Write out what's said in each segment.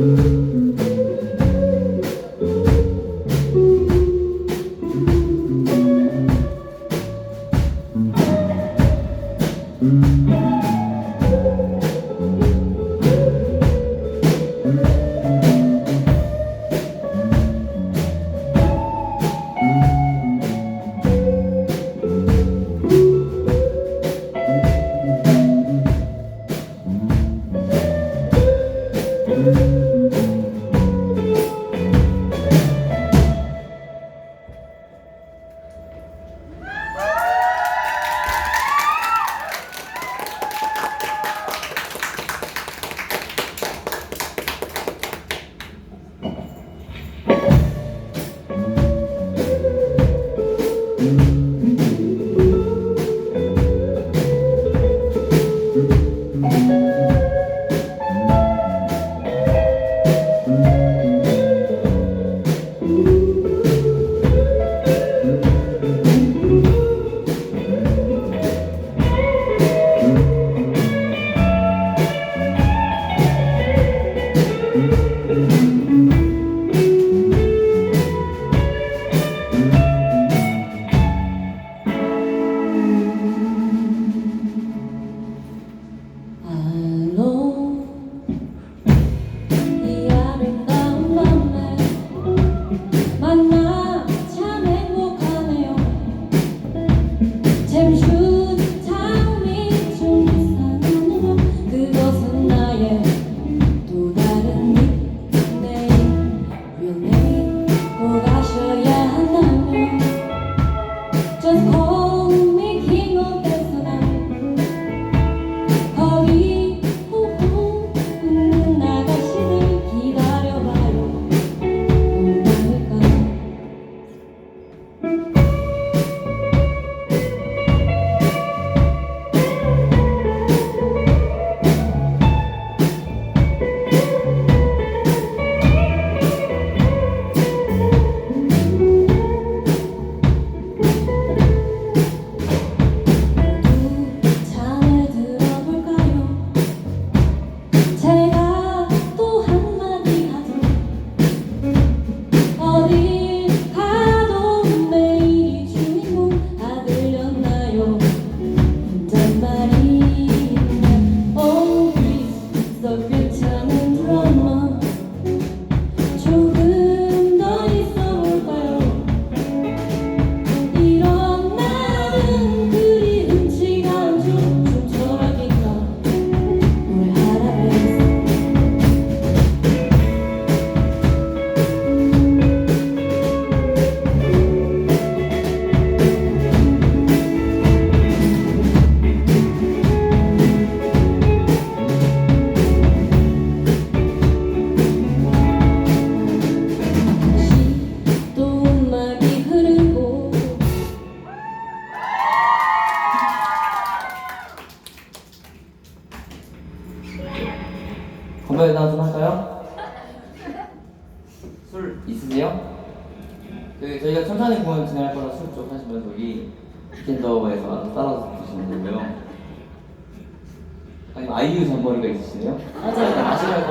Música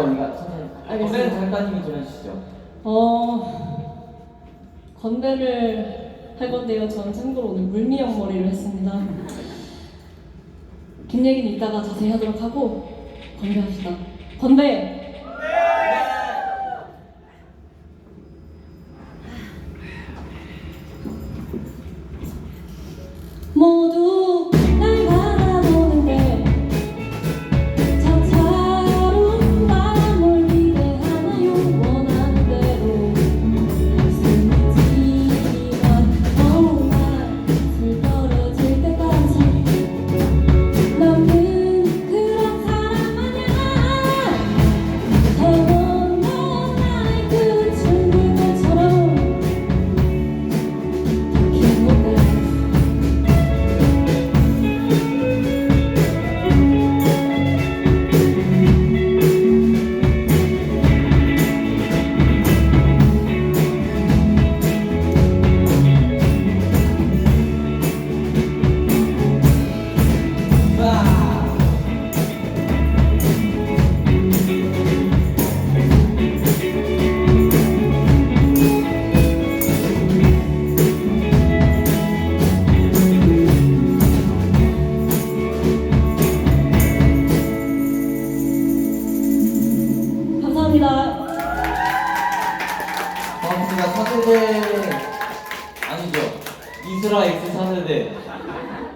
거니까 건대는 작가님이 좀 해주시죠. 어 건대를 할 건데요. 저는 참고로 오늘 물미역 머리를 했습니다. 긴 얘기는 이따가 자세히 하도록 하고 건배합시다. 건배.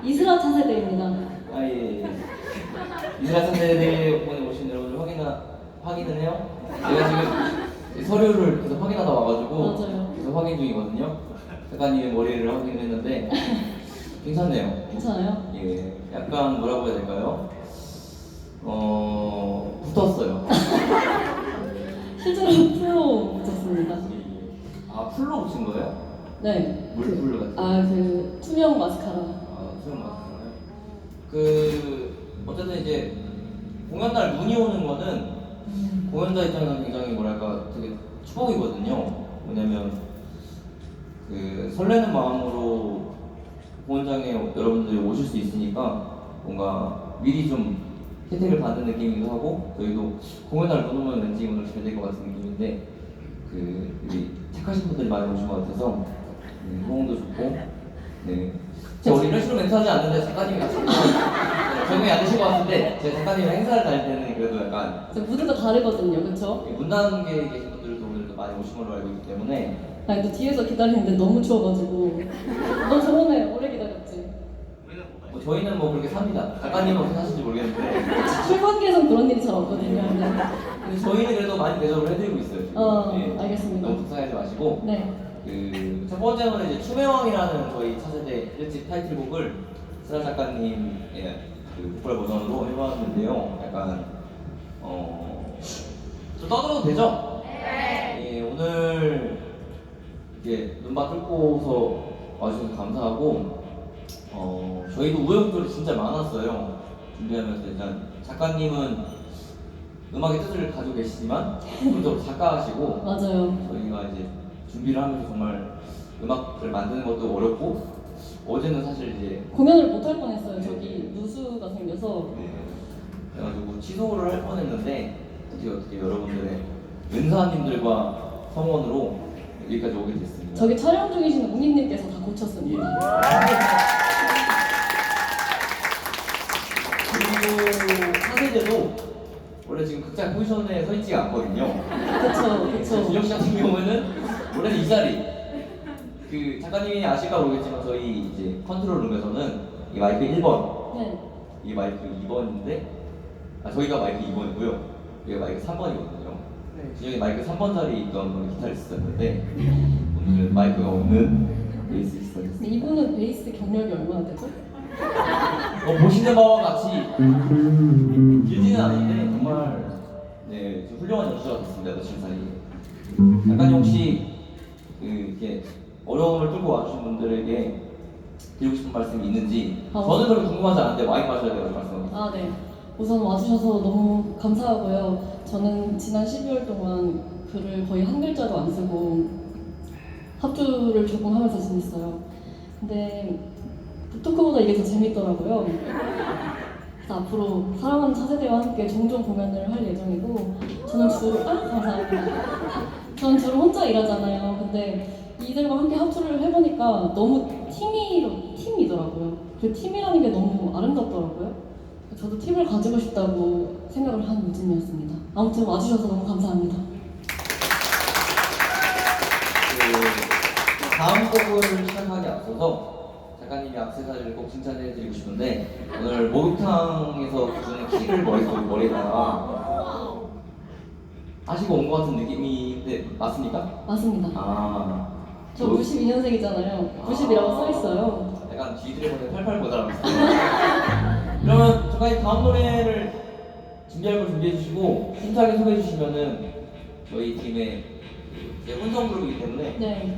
이스라 차세대입니다. 아 예. 예. 이스라 선생님 오늘 오신 여러분들 확인하 확인을 해요. 제가 지금 서류를 계속 확인하다 와가지고 맞아요. 계속 확인 중이거든요. 작가님의 머리를 확인했는데 괜찮네요. 괜찮아요? 예, 약간 뭐라고 해야 될까요? 어 붙었어요. 실제로 풀로 붙였습니다. 아 풀로 붙인 거예요? 네. 물 풀로 같은. 아, 그 투명 마스카라. 아, 수영 맞나요? 그 어쨌든 이제 공연 날 눈이 오는 거는 공연자 입장에서 굉장히 뭐랄까 되게 축복이거든요. 왜냐면 그 설레는 마음으로 공연장에 여러분들이 오실 수 있으니까 뭔가 미리 좀 혜택을 받는 느낌이기도 하고 저희도 공연 날눈 오면 왠지 오늘 잘 될 것 같은 느낌인데 그 우리 착하신 분들이 많이 오신 것 같아서 네, 호응도 좋고 네. 제가 원래 이런 식으로 멘트하지 않는데 작가님이 적응이 안 되실 것 같은데 제가 작가님이랑 행사를 다닐 때는 그래도 약간 저 무드가 다르거든요, 그쵸? 문단계에 계신 분들도 오늘도 많이 오신 걸로 알고 있기 때문에 아니, 또 뒤에서 기다리는데 너무 추워가지고. 너 저번에 오래 기다렸지? 뭐 저희는 뭐 그렇게 삽니다. 작가님은 어떻게 사실지 모르겠는데 출판계에선 그런 일이 잘 없거든요. 근데. 저희는 그래도 많이 대접을 해드리고 있어요. 지금. 어, 예. 알겠습니다. 너무 속상하지 마시고 네. 그첫 번째는 이제 추매왕이라는 저희 차세대 1집 타이틀곡을 스라 작가님의 그 보컬 버전으로 해봤는데요. 약간 어 좀 떠들어도 되죠? 네. 예, 오늘 이게 눈밭 뚫고서 와주셔서 감사하고 어 저희도 우여곡절이 진짜 많았어요. 준비하면서 일단 작가님은 음악의 뜻을 가지고 계시지만 기본적으로 작가시고 맞아요. 저희가 이제 준비를 하면서 정말 음악을 만드는 것도 어렵고 어제는 사실 이제 공연을 못 할 뻔했어요. 저기 누수가 생겨서. 네, 그래가지고 취소를 할 뻔했는데 어떻게 어떻게 여러분들의 은사님들과 성원으로 여기까지 오게 됐습니다. 저기 촬영 중이신 웅이님께서 다 고쳤습니다. 그리고 사세대도 원래 지금 극장 포지션에 서 있지가 않거든요. 네, 그쵸. 준혁 씨 같은 경우에는 원래는 이 자리. 그 작가님이 아실까 모르겠지만 저희 이제 컨트롤 룸에서는 이 마이크 1번, 네. 이 마이크 2번인데 아 저희가 마이크 2번이고요. 여기가 마이크 3번이거든요. 준혁이 마이크 3번 자리에 있던 기타리스트였는데 오늘은 마이크가 없는 베이스리스트였어요. 근데 이분은 베이스 경력이 얼마나 되죠? 어, 보시는 바와 같이 길지는 않은데 정말 네, 좀 훌륭한 연주가 됐습니다 며칠 사이에 약간 혹시 그 이렇게 어려움을 뚫고 와주신 분들에게 드리고 싶은 말씀이 있는지 어. 저는 별로 궁금하지 않은데 와인 마셔야 돼가지고 말씀합니다 아, 네. 우선 와주셔서 너무 감사하고요. 저는 지난 12월 동안 글을 거의 한 글자도 안 쓰고 합주를 조금 하면서 지냈어요. 근데 토크보다 이게 더 재밌더라고요. 앞으로 사랑하는 차세대와 함께 종종 공연을 할 예정이고 저는 주로 아 감사합니다. 저는 주로 혼자 일하잖아요. 근데 이들과 함께 합주를 해보니까 너무 팀이 팀이더라고요. 그 팀이라는 게 너무 아름답더라고요. 저도 팀을 가지고 싶다고 생각을 한 요즘이었습니다. 아무튼 와주셔서 너무 감사합니다. 그 다음 곡을 시작하기 앞서서 작가님이 악세사리를 꼭 칭찬해드리고 싶은데 오늘 목욕탕에서 주는 키를 머릿속에 머리에다가 하시고 온 것 같은 느낌인데 맞습니까? 맞습니다. 아, 저 92년생이잖아요. 90이라고 써 있어요. 약간 G드래곤의 88 보다라고 그러면 작가님 다음 노래를 준비할 걸 준비해 주시고 힘차게 소개해 주시면은 저희 팀의 이제 혼성 그룹이기 때문에 네.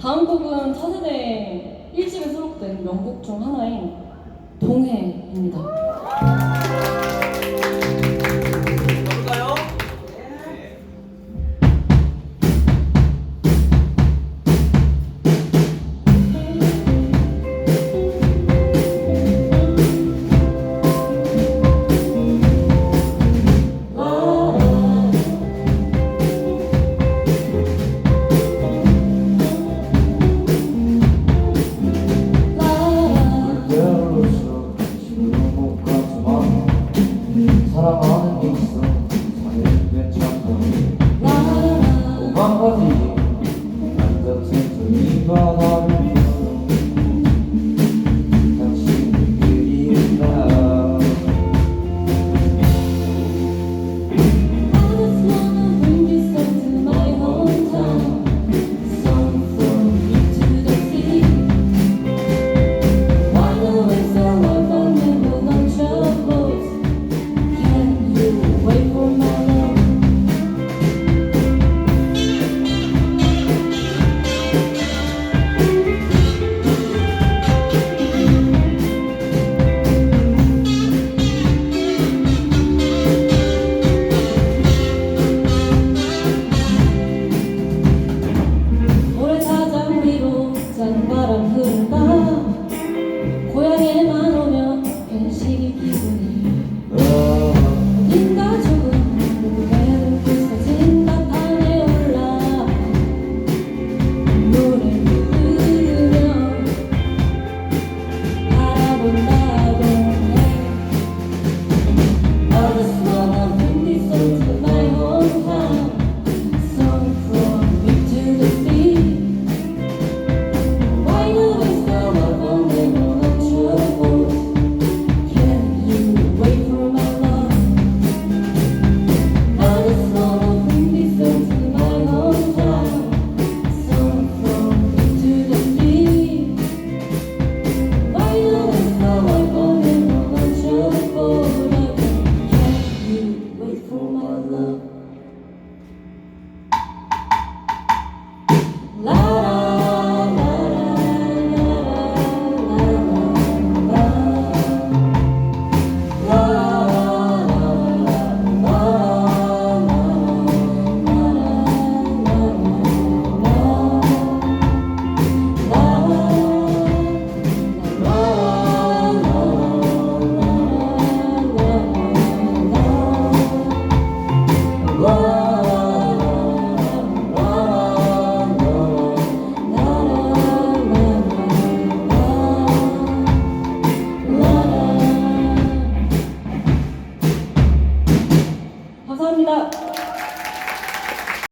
다음 곡은 차세대 1집에 수록된 명곡 중 하나인 동해입니다. Fala. 가게만 오면 일식이 기분